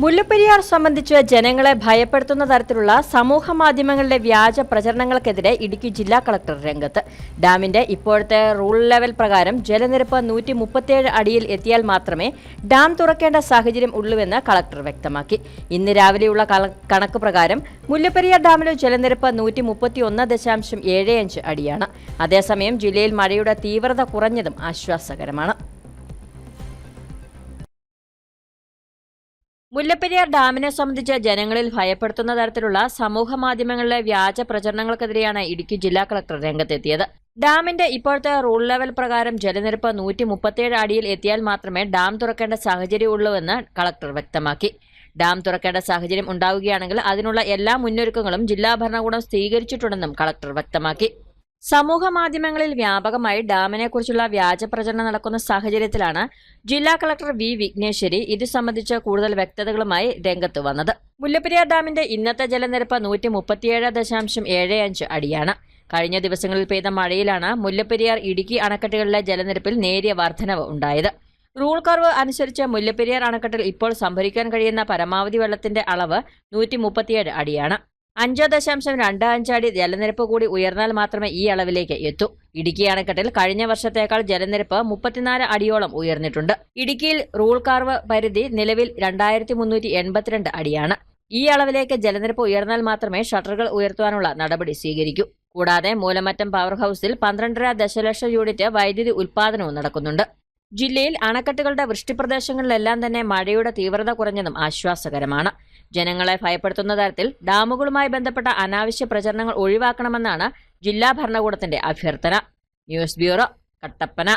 മുല്ലപ്പെരിയാർ സംബന്ധിച്ച് ജനങ്ങളെ ഭയപ്പെടുത്തുന്ന തരത്തിലുള്ള സമൂഹ മാധ്യമങ്ങളിലെ വ്യാജ പ്രചരണങ്ങൾക്കെതിരെ ഇടുക്കി ജില്ലാ കളക്ടർ രംഗത്ത്. ഡാമിന്റെ ഇപ്പോഴത്തെ റൂൾ ലെവൽ പ്രകാരം ജലനിരപ്പ് നൂറ്റി മുപ്പത്തിയേഴ് അടിയിൽ എത്തിയാൽ മാത്രമേ ഡാം തുറക്കേണ്ട സാഹചര്യം ഉള്ളൂവെന്ന് കളക്ടർ വ്യക്തമാക്കി. ഇന്ന് രാവിലെയുള്ള കണക്ക് പ്രകാരം മുല്ലപ്പെരിയാർ ഡാമിലെ ജലനിരപ്പ് നൂറ്റി മുപ്പത്തി ഒന്ന് ദശാംശം ഏഴ് അഞ്ച് അടിയാണ്. അതേസമയം ജില്ലയിൽ മഴയുടെ തീവ്രത കുറഞ്ഞതും ആശ്വാസകരമാണ്. മുല്ലപ്പെരിയാർ ഡാമിനെ സംബന്ധിച്ച് ജനങ്ങളിൽ ഭയപ്പെടുത്തുന്ന തരത്തിലുള്ള സമൂഹ മാധ്യമങ്ങളിലെ വ്യാജ പ്രചരണങ്ങൾക്കെതിരെയാണ് ഇടുക്കി ജില്ലാ കളക്ടർ രംഗത്തെത്തിയത്. ഡാമിന്റെ ഇപ്പോഴത്തെ റൂൾ ലെവൽ പ്രകാരം ജലനിരപ്പ് നൂറ്റി മുപ്പത്തിയേഴ് അടിയിൽ എത്തിയാൽ മാത്രമേ ഡാം തുറക്കേണ്ട സാഹചര്യമുള്ളൂവെന്ന് കളക്ടർ വ്യക്തമാക്കി. ഡാം തുറക്കേണ്ട സാഹചര്യം ഉണ്ടാവുകയാണെങ്കിൽ അതിനുള്ള എല്ലാ മുന്നൊരുക്കങ്ങളും ജില്ലാ ഭരണകൂടം സ്വീകരിച്ചിട്ടുണ്ടെന്നും കളക്ടർ വ്യക്തമാക്കി. സമൂഹ മാധ്യമങ്ങളിൽ വ്യാപകമായി ഡാമിനെക്കുറിച്ചുള്ള വ്യാജ പ്രചരണം നടക്കുന്ന സാഹചര്യത്തിലാണ് ജില്ലാ കളക്ടർ വി വിഘ്നേശ്വരി ഇത് സംബന്ധിച്ച് കൂടുതൽ വ്യക്തതകളുമായി രംഗത്ത് വന്നത്. മുല്ലപ്പെരിയാർ ഡാമിന്റെ ഇന്നത്തെ ജലനിരപ്പ് നൂറ്റി മുപ്പത്തിയേഴ് ദശാംശം ഏഴ് അഞ്ച് അടിയാണ്. കഴിഞ്ഞ ദിവസങ്ങളിൽ പെയ്ത മഴയിലാണ് മുല്ലപ്പെരിയാർ ഇടുക്കി അണക്കെട്ടുകളിലെ ജലനിരപ്പിൽ നേരിയ വർധനവ് ഉണ്ടായത്. റൂൾ കർവ് അനുസരിച്ച് മുല്ലപ്പെരിയാർ അണക്കെട്ടിൽ ഇപ്പോൾ സംഭരിക്കാൻ കഴിയുന്ന പരമാവധി വെള്ളത്തിന്റെ അളവ് നൂറ്റി അടിയാണ്. അഞ്ച് ദശാംശം രണ്ട് അഞ്ചടി ജലനിരപ്പ് കൂടി ഉയർന്നാൽ മാത്രമേ ഈ അളവിലേക്ക് എത്തൂ. ഇടുക്കി അണക്കെട്ടിൽ കഴിഞ്ഞ വർഷത്തേക്കാൾ ജലനിരപ്പ് മുപ്പത്തിനാല് അടിയോളം ഉയർന്നിട്ടുണ്ട്. ഇടുക്കിയിൽ റൂൾ കാർവ് പരിധി നിലവിൽ രണ്ടായിരത്തി മുന്നൂറ്റി എൺപത്തിരണ്ട് അടിയാണ്. ഈ അളവിലേക്ക് ജലനിരപ്പ് ഉയർന്നാൽ മാത്രമേ ഷട്ടറുകൾ ഉയർത്തുവാനുള്ള നടപടി സ്വീകരിക്കൂ. കൂടാതെ മൂലമറ്റം പവർ ഹൌസിൽ പന്ത്രണ്ടര ദശലക്ഷം യൂണിറ്റ് വൈദ്യുതി ഉൽപ്പാദനവും നടക്കുന്നുണ്ട്. ജില്ലയിൽ അണക്കെട്ടുകളുടെ വൃഷ്ടിപ്രദേശങ്ങളിലെല്ലാം തന്നെ മഴയുടെ തീവ്രത കുറഞ്ഞതും ആശ്വാസകരമാണ്. ജനങ്ങളെ ഭയപ്പെടുത്തുന്ന തരത്തിൽ ഡാമുകളുമായി ബന്ധപ്പെട്ട അനാവശ്യ പ്രചരണങ്ങൾ ഒഴിവാക്കണമെന്നാണ് ജില്ലാ ഭരണകൂടത്തിന്റെ അഭ്യർത്ഥന. News bureau Kattappana.